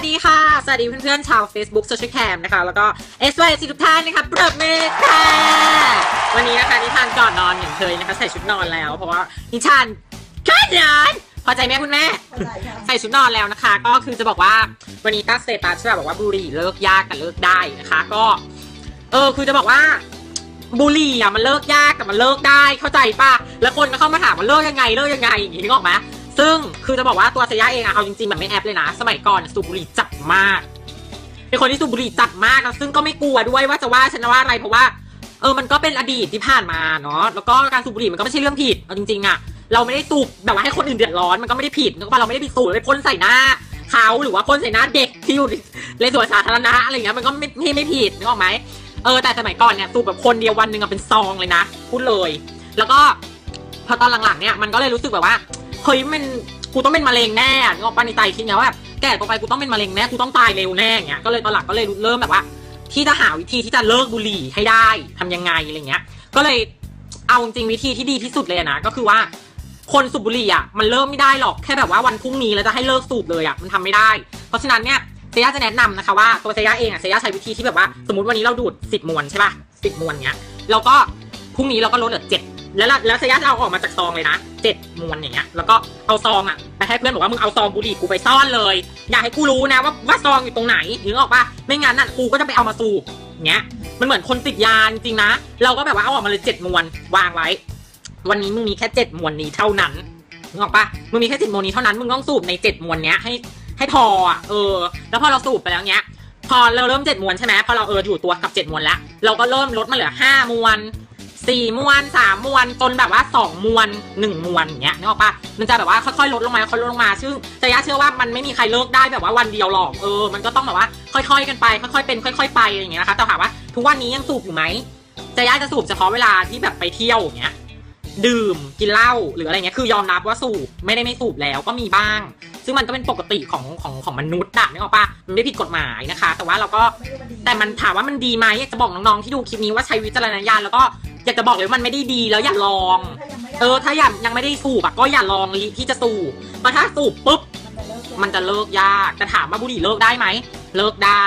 วัสดีค่ะ สวัสดีเพื่อนๆชาว Facebook Social Cam นะคะ แล้วก็ s y s ทุกท่านนะคะปรบมือค่ะ วันนี้นะคะนิทานก่อนนอนอย่างเคยนะคะ ใส่ชุดนอนแล้ว เพราะว่านิทานก่อนนอนพอใจไหมคุณแม่ ใส่ชุดนอนแล้วนะคะ ก็คือจะบอกว่าวันนี้ตั้งสเตตัสใช่ไหมบอกว่าบุหรี่เลิกยากกับเลิกได้นะคะ ก็ เออคือจะบอกว่าบุหรี่อะมันเลิกยากแต่มันเลิกได้เข้าใจป่ะ แล้วคนก็เข้ามาถามว่าเลิกยังไงเลิกยังไงอย่างนี้นึกออกไหม ซึ่งคือจะบอกว่าตัวเซย่าเองอะเอาจริงๆแบบไม่แอปเลยนะ สมัยก่อนสูบบุหรี่จัดมาก เป็นคนที่สูบบุหรี่จัดมากแล้วซึ่งก็ไม่กลัวด้วยว่าจะว่าฉันว่าอะไรเพราะว่าเออมันก็เป็นอดีตที่ผ่านมาเนาะแล้วก็การสูบบุหรี่มันก็ไม่ใช่เรื่องผิดเอาจริงๆอะเราไม่ได้สูบแบบว่าให้คนอื่นเดือดร้อนมันก็ไม่ได้ผิดนึกว่าเราไม่ได้ไปสูบไปพ่นใส่หน้าเขาหรือว่าพ่นใส่หน้าเด็กที่อยู่ในสวนสาธารณะอะไรเงี้ยมันก็ไม่ไม่ไม่ผิดนึกออกไหมเออแต่สมัยก่อนเนี่ยสูบแบบคนเดียววันหนึ่งอะเป็นซองเลยนะพูดเลย แล้วก็พอตอนหลังๆเนี่ยมันก็เลยรู้สึกแบบว่า เฮ้ยมันกูต้องเป็นมะเร็งแน่อะนึกออกปะในใจคิดเนี้ยว่าแบบแก่ต่อไปกูต้องเป็นมะเร็งแน่กูต้องตายเร็วแน่อย่างเงี้ยก็เลยตอนหลังก็เลยเริ่มแบบว่า ที่จะหาวิธีที่จะเลิกบุหรี่ให้ได้ทำยังไงอะไรเงี้ย ก็เลยเอาจริงวิธีที่ดีที่สุดเลยนะก็คือว่าคนสูบบุหรี่อะมันเริ่มไม่ได้หรอกแค่แบบว่าวันพรุ่งนี้แล้วจะให้เลิกสูบเลยอะมันทำไม่ได้ เพราะฉะนั้นเนี่ยเซย่าจะแนะนำนะคะว่าตัวเซย่าเองอะเซย่าใช้วิธีที่แบบว่า สมมติวันนี้เราดูดสิบมวนใช่ป่ะสิบมวนเนี้ยแล้วก็พรุ่งนี้เราก็ลดเหลือเจ็ดแล้วแล้วเซย่าจะเอาออกมาจากซองเลยนะเจ็ดมวนอย่างเงี้ย แล้วก็เอาซองอะไปให้เพื่อนบอกว่ามึงเอาซองบุหรี่กูไปซ่อนเลย อยากให้กูรู้นะว่าว่าซองอยู่ตรงไหนนึกออกปะไม่งั้นน่ะกูก็จะไปเอามาสูบเงี้ย มันเหมือนคนติดยาจริงๆนะ เราก็แบบว่าเอาออกมาเลยเจ็ดมวนวางไว้ วันนี้มึงมีแค่เจ็ดมวนนี้เท่านั้นนึกออกปะมึงมีแค่เจ็ดมวนนี้เท่านั้น มึงต้องสูบในเจ็ดมวนเนี้ยให้ให้พออะเออ แล้วพอเราสูบไปแล้วเนี้ยพอเราเริ่มเจ็ดมวนใช่ไหมพอเราเอออยู่ตัวกับเจ็ดมวนแล้ว เราก็เริ่มลดมาเหลือห้ามวน สี่มวนสามมวนจนแบบว่าสองมวนหนึ่งมวนอย่างเงี้ยนึกออกปะมันจะแบบว่าค่อยๆลดลงมาค่อยๆลดลงมาซึ่งจะย่าเชื่อว่ามันไม่มีใครเลิกได้แบบว่าวันเดียวหรอกเออมันก็ต้องแบบว่าค่อยๆกันไป ค่อยๆเป็น ค่อย ๆ ไปอย่างเงี้ยนะคะแต่ถามว่าทุกวันนี้ยังสูบอยู่ไหมจะย่าจะสูบเฉพาะเวลาที่แบบไปเที่ยวอย่างเงี้ยดื่มกินเหล้าหรืออะไรเงี้ยคือยอมรับว่าสูบไม่ได้ไม่สูบแล้วก็มีบ้าง ซึ่งมันก็เป็นปกติของของของมนุษย์อะนึกออกปะมันไม่ผิดกฎหมายนะคะ แต่ว่าเราก็แต่มันถามว่ามันดีไหมอยากจะบอกน้องๆที่ดูคลิปนี้ว่าใช้วิจารณญาณแล้วก็ อยากจะบอกเลยว่ามันไม่ได้ดีแล้วอย่าลอง เออ ถ้ายังยังไม่ได้สูบอะก็อย่าลองที่จะสูบเพราะถ้าสูบปุ๊บ มันจะเลิกยากแต่ถามว่าบุหรี่เลิกได้ไหม เลิกได้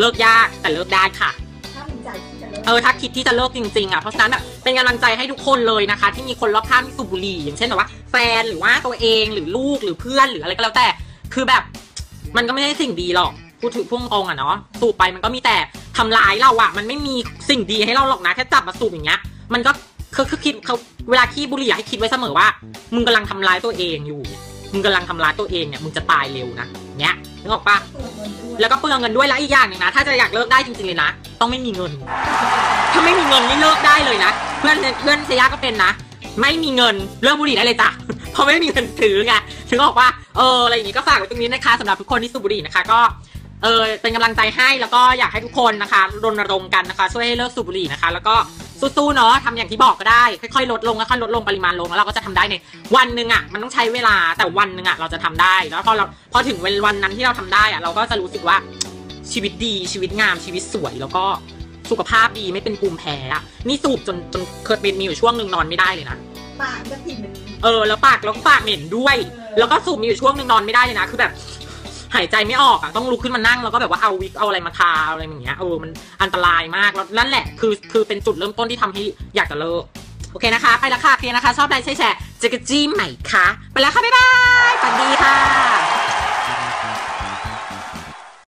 เลิกยากแต่เลิกได้ค่ะถ้ามีใจที่จะเลิกเออถ้าคิดที่จะเลิกจริงๆอะเพราะฉะนั้นแบบเป็นกำลังใจให้ทุกคนเลยนะคะ ที่มีคนรอบข้างที่สูบบุหรี่อย่างเช่นแบบว่าแฟนหรือว่าตัวเองหรือลูกหรือเพื่อนหรืออะไรก็แล้วแต่ คือแบบ มันก็ไม่ได้สิ่งดีหรอกพูดถึงพุ่งตรงๆอะเนาะสูบไปมันก็มีแต่ ทำร้ายเราอะมันไม่มีสิ่งดีให้เราหรอกนะแค่จับมาสูบอย่างเงี้ย มันก็คือคือคิดเขาเวลาขี้บุหรี่ให้คิดไว้เสมอว่า มึงกำลังทำร้ายตัวเองอยู่ มึงกำลังทำร้ายตัวเองเนี่ยมึงจะตายเร็วนะเนี้ยนึกออกปะแล้วก็เปลืองเงินด้วยแล้วอีกอย่างหนึ่งนะ ถ้าจะอยากเลิกได้จริงๆเลยนะต้องไม่มีเงิน ถ้าไม่มีเงินนี่เลิกได้เลยนะเพื่อนเพื่อนเซียก็เป็นนะไม่มีเงินเลิกบุหรี่ได้เลยจ้ะเพราะไม่มีเงินถือไงถึงบอกว่าเอออะไรอย่างงี้ก็ฝากไว้ตรงนี้นะคะสำหรับทุกคนที่สูบบุหรี่นะคะก็ เออเป็นกำลังใจให้แล้วก็อยากให้ทุกคนนะคะรณรงค์กันนะคะ ช่วยให้เลิกสูบบุหรี่นะคะ แล้วก็สู้ๆเนาะทำอย่างที่บอกก็ได้ค่อยๆลดลงค่อยๆลดลงปริมาณลงแล้วเราก็จะทำได้ในวันหนึ่งอะมันต้องใช้เวลาแต่วันหนึ่งอะเราจะทำได้ แล้วพอเราพอถึงวันนั้นที่เราทำได้อะเราก็จะรู้สึกว่าชีวิตดีชีวิตงามชีวิตสวยแล้วก็สุขภาพดีไม่เป็นภูมิแพ้อะนี่สูบจนจนเคยเป็นมีอยู่ช่วงหนึ่งนอนไม่ได้เลยนะปากจะผิดมันเออแล้วปากแล้วก็ปากเหม็นด้วย แล้วก็สูบมีอยู่ช่วงหนึ่งนอนไม่ได้เลยนะคือแบบ หายใจไม่ออกอะต้องลุกขึ้นมานั่งแล้วก็แบบว่าเอาวิกเอาอะไรมาทาอะไรอย่างเงี้ยเออมันอันตรายมากแล้วนั่นแหละคือคือเป็นจุดเริ่มต้นที่ทำให้อยากจะเลิกโอเคนะคะ ไปแล้วค่ะเคลียร์นะคะ ชอบไลค์ใช่แชร์เจอกันจี้ใหม่ค่ะ ไปแล้วค่ะ บ๊ายบายสวัสดีค่ะ